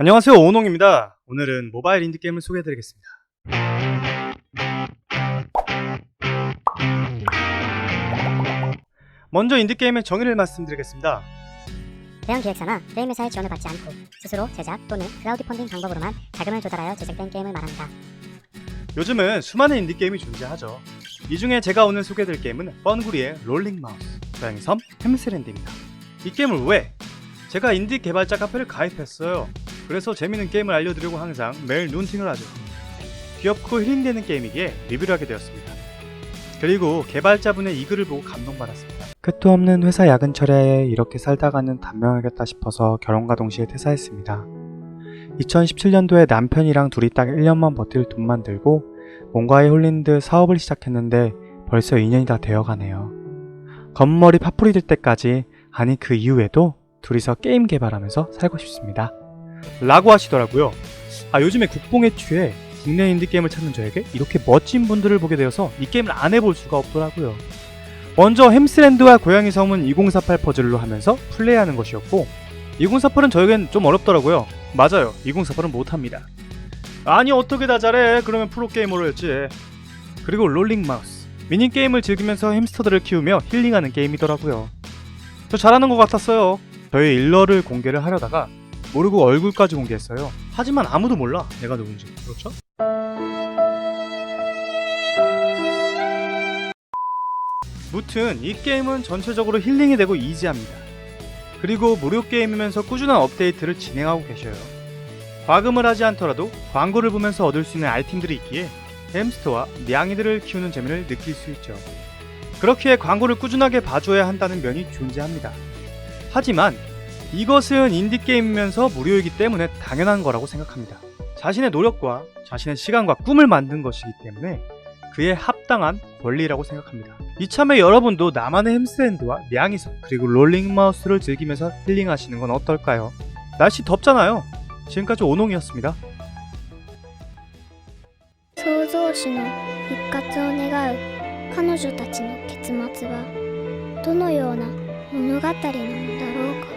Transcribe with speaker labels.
Speaker 1: 안녕하세요 오농입니다. 오늘은 모바일 인디게임을 소개해드리겠습니다. 먼저 인디게임의 정의를 말씀드리겠습니다.
Speaker 2: 대형 기획사나 게임 회사의 지원을 받지 않고 스스로 제작 또는 크라우드 펀딩 방법으로만 자금을 조달하여 제작된 게임을 말합니다.
Speaker 1: 요즘은 수많은 인디게임이 존재하죠. 이 중에 제가 오늘 소개해드릴 게임은 뻔구리의 롤링 마우스, 고양이 섬 햄스랜드입니다. 이 게임을 왜? 제가 인디 개발자 카페를 가입했어요. 그래서 재밌는 게임을 알려드리고 항상 매일 눈팅을 하죠. 귀엽고 힐링되는 게임이기에 리뷰를 하게 되었습니다. 그리고 개발자분의 이 글을 보고 감동받았습니다. 끝도 없는 회사 야근 철야에 이렇게 살다가는 단명하겠다 싶어서 결혼과 동시에 퇴사했습니다. 2017년도에 남편이랑 둘이 딱 1년만 버틸 돈만 들고 뭔가에 홀린 듯 사업을 시작했는데 벌써 2년이 다 되어가네요. 겉머리 파풀이 들 때까지 아니 그 이후에도 둘이서 게임 개발하면서 살고 싶습니다. 라고 하시더라고요. 아 요즘에 국뽕에 취해 국내 인디게임을 찾는 저에게 이렇게 멋진 분들을 보게 되어서 이 게임을 안 해볼 수가 없더라고요. 먼저 햄스랜드와 고양이 섬은 2048 퍼즐로 하면서 플레이하는 것이었고 2048은 저에겐 좀 어렵더라고요. 맞아요. 2048은 못합니다. 아니 어떻게 다 잘해? 그러면 프로게이머로 했지. 그리고 롤링 마우스. 미니게임을 즐기면서 햄스터들을 키우며 힐링하는 게임이더라고요. 저 잘하는 것 같았어요. 저희 일러를 공개를 하려다가 모르고 얼굴까지 공개했어요. 하지만 아무도 몰라 내가 누군지. 그렇죠? 무튼 이 게임은 전체적으로 힐링이 되고 이지합니다. 그리고 무료 게임이면서 꾸준한 업데이트를 진행하고 계셔요. 과금을 하지 않더라도 광고를 보면서 얻을 수 있는 아이템들이 있기에 햄스터와 냥이들을 키우는 재미를 느낄 수 있죠. 그렇기에 광고를 꾸준하게 봐줘야 한다는 면이 존재합니다. 하지만 이것은 인디게임이면서 무료이기 때문에 당연한 거라고 생각합니다. 자신의 노력과 자신의 시간과 꿈을 만든 것이기 때문에 그에 합당한 권리라고 생각합니다. 이참에 여러분도 나만의 햄스랜드와 냥이섬 그리고 롤링 마우스를 즐기면서 힐링하시는 건 어떨까요? 날씨 덥잖아요. 지금까지 오농이었습니다.
Speaker 3: 創造主の復活を願う彼女たちの結末はどのような物語なのだろうか